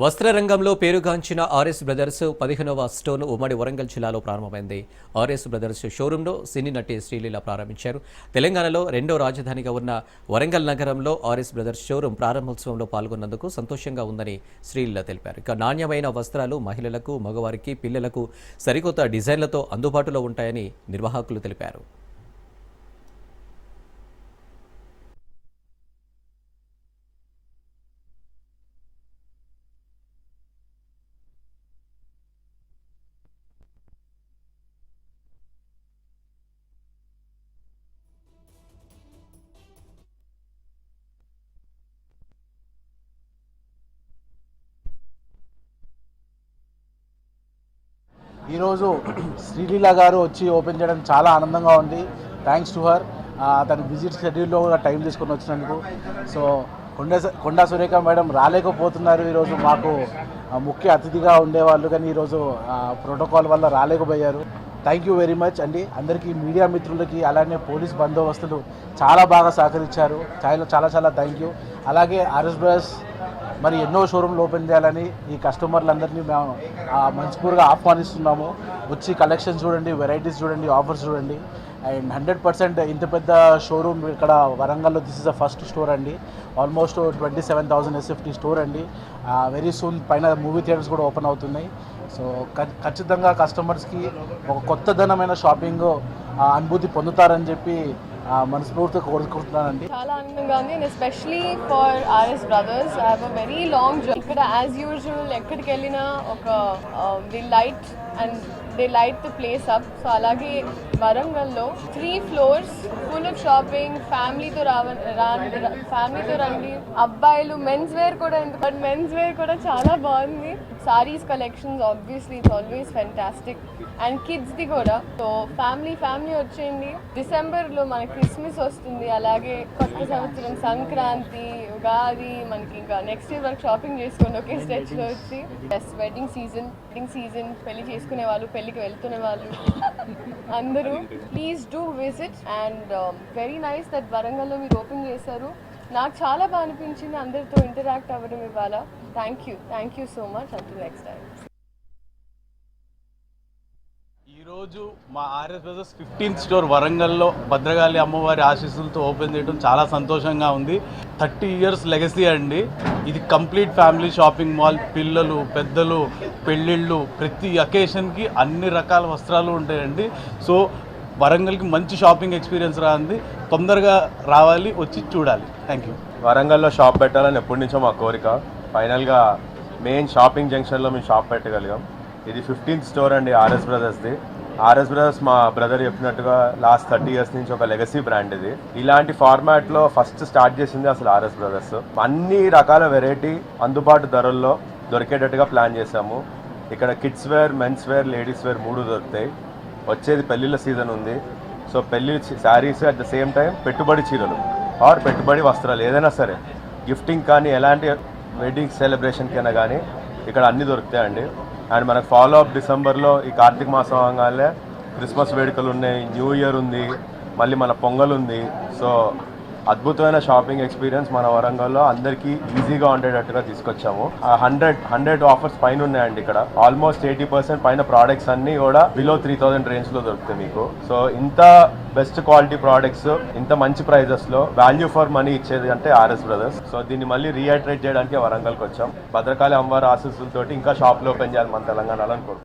వస్త్ర రంగంలో పేరుగాంచిన ఆర్ఎస్ బ్రదర్స్ పదిహేనవ స్టోన్ ఉమ్మడి వరంగల్ జిల్లాలో ప్రారంభమైంది. ఆర్ఎస్ బ్రదర్స్ షోరూంలో సినీ నటి శ్రీలీల ప్రారంభించారు. తెలంగాణలో రెండో రాజధానిగా ఉన్న వరంగల్ నగరంలో ఆర్ఎస్ బ్రదర్స్ షోరూం ప్రారంభోత్సవంలో పాల్గొన్నందుకు సంతోషంగా ఉందని శ్రీలీల తెలిపారు. ఇక నాణ్యమైన వస్త్రాలు మహిళలకు మగవారికి పిల్లలకు సరికొత్త డిజైన్లతో అందుబాటులో ఉంటాయని నిర్వాహకులు తెలిపారు. ఈరోజు శ్రీలీల గారు వచ్చి ఓపెన్ చేయడం చాలా ఆనందంగా ఉంది. థ్యాంక్స్ టు హర్ తను విజిట్ షెడ్యూల్లో కూడా టైం తీసుకొని వచ్చినందుకు. సో కొండ కొండా సురేఖ మేడం రాలేకపోతున్నారు ఈరోజు. మాకు ముఖ్య అతిథిగా ఉండేవాళ్ళు కానీ ఈరోజు ప్రోటోకాల్ వల్ల రాలేకపోయారు. థ్యాంక్ యూ వెరీ మచ్ అండి అందరికీ మీడియా మిత్రులకి అలానే పోలీస్ బందోబస్తులు చాలా బాగా సహకరించారు. చాలా చాలా చాలా థ్యాంక్ యూ అలాగే ఆర్ఎస్ బ్రదర్స్ మరి ఎన్నో షోరూమ్లు ఓపెన్ చేయాలని ఈ కస్టమర్లందరినీ మేము ఆ, మనస్ఫూర్తిగా ఆహ్వానిస్తున్నాము. వచ్చి కలెక్షన్స్ చూడండి వెరైటీస్ చూడండి ఆఫర్స్ చూడండి. అండ్ హండ్రెడ్ పర్సెంట్ ఇంత పెద్ద షోరూమ్ ఇక్కడ వరంగల్లో this is the first store అండి. Almost twenty seven thousand SFT store అండి. వెరీ సూన్ పైన మూవీ థియేటర్స్ కూడా ఓపెన్ అవుతున్నాయి. సో ఖచ్చితంగా కస్టమర్స్కి ఒక కొత్తదనమైన షాపింగ్ అనుభూతి పొందుతారని చెప్పి మనస్ఫూర్తిగా కోరుకుంటున్నానండి. చాలా ఆనందంగా ఉంది. And especially for RS Brothers I have a very long journey ఇక్కడ యాజ్ యూజువల్ ఎక్కడికి వెళ్ళినా ఒక the light and they light the place up so అలాగే వరంగల్లో three floors full of shopping ఫ్యామిలీతో రావ ఫ్యామిలీతో రండి. అబ్బాయిలు మెన్స్ వేర్ కూడా బట్ మెన్స్ వేర్ కూడా చాలా బాగుంది. Saris collections obviously it's always fantastic and కిడ్స్ది కూడా. సో ఫ్యామిలీ ఫ్యామిలీ వచ్చేయండి. డిసెంబర్లో మనకి క్రిస్మస్ వస్తుంది. అలాగే కొత్త సంవత్సరం సంక్రాంతి ఉగాది మనకి ఇంకా నెక్స్ట్ ఇయర్ వరకు షాపింగ్ చేసుకోండి. ఒకే స్టెచ్లో వచ్చి. Yes wedding season wedding season పెళ్ళి చేసుకునే వాళ్ళు పెళ్ళికి వెళ్తున్న వాళ్ళు. అందరూ please do visit and very nice that వరంగల్లో మీరు ఓపెన్ చేశారు. నాకు చాలా బాగా అనిపించింది అందరితో ఇంటరాక్ట్ అవ్వడం ఇవాళ. Thank you thank you so much అంటూ నెక్స్ట్ టైం ఈరోజు మా ఆర్ఎస్ బ్రదర్స్ ఫిఫ్టీన్త్ స్టోర్ వరంగల్లో భద్రకాళి అమ్మవారి ఆశీస్సులతో ఓపెన్ చేయడం చాలా సంతోషంగా ఉంది. థర్టీ ఇయర్స్ లెగసీ అండి. ఇది కంప్లీట్ ఫ్యామిలీ షాపింగ్ మాల్. పిల్లలు పెద్దలు పెళ్ళిళ్ళు ప్రతి అకేషన్కి అన్ని రకాల వస్త్రాలు ఉంటాయండి. సో వరంగల్కి మంచి షాపింగ్ ఎక్స్పీరియన్స్ రాంది. తొందరగా రావాలి వచ్చి చూడాలి. Thank you. వరంగల్లో షాప్ పెట్టాలని ఎప్పటి నుంచో మా కోరిక. ఫైనల్గా మెయిన్ షాపింగ్ జంక్షన్లో మేము షాప్ పెట్టగలిగాం. ఇది ఫిఫ్టీన్త్ స్టోర్ అండి ఆర్ఎస్ బ్రదర్స్ది. ఆర్ఎస్ బ్రదర్స్ మా బ్రదర్ చెప్పినట్టుగా లాస్ట్ థర్టీ ఇయర్స్ నుంచి ఒక లెగసీ బ్రాండ్ ఇది. ఇలాంటి ఫార్మాట్లో ఫస్ట్ స్టార్ట్ చేసింది అసలు ఆర్ఎస్ బ్రదర్స్. అన్ని రకాల వెరైటీ అందుబాటు ధరల్లో దొరికేటట్టుగా ప్లాన్ చేశాము. ఇక్కడ kids wear men's wear ladies wear మూడు దొరుకుతాయి. వచ్చేది పెళ్ళిళ్ళ సీజన్ ఉంది. సో పెళ్ళి saris at the same time పెట్టుబడి చీరలు ఆర్ పెట్టుబడి వస్త్రాలు ఏదైనా సరే. గిఫ్టింగ్ కానీ ఎలాంటి వెడ్డింగ్ సెలబ్రేషన్కి అయినా కానీ ఇక్కడ అన్నీ దొరుకుతాయండి. అండ్ మనకు ఫాలో అప్ డిసెంబర్లో ఈ కార్తీక మాసం అవగానే క్రిస్మస్ వేడుకలు ఉన్నాయి న్యూ ఇయర్ ఉంది మళ్ళీ మన పొంగల్ ఉంది. సో అద్భుతమైన షాపింగ్ ఎక్స్పీరియన్స్ మన వరంగల్లో అందరికీ ఈజీగా ఉండేటట్టుగా తీసుకొచ్చాము. హండ్రెడ్ హండ్రెడ్ ఆఫర్స్ పైన ఉన్నాయండి ఇక్కడ. ఆల్మోస్ట్ ఎయిటీ పర్సెంట్ పైన ప్రోడక్ట్స్ అన్ని కూడా బిలో త్రీ థౌసండ్ రేంజ్లో దొరుకుతాయి మీకు. సో ఇంత బెస్ట్ క్వాలిటీ ప్రోడక్ట్స్ ఇంత మంచి ప్రైజెస్లో వాల్యూ ఫర్ మనీ ఇచ్చేది అంటే ఆర్ఎస్ బ్రదర్స్ సో దీన్ని మళ్ళీ రీహైడ్రేట్ చేయడానికి వరంగల్కి వచ్చాం. భద్రకాళి అమ్మవారి ఆశీస్సులతోటి ఇంకా షాప్లు ఓపెన్ చేయాలి మన తెలంగాణలో అనుకుంటున్నాం.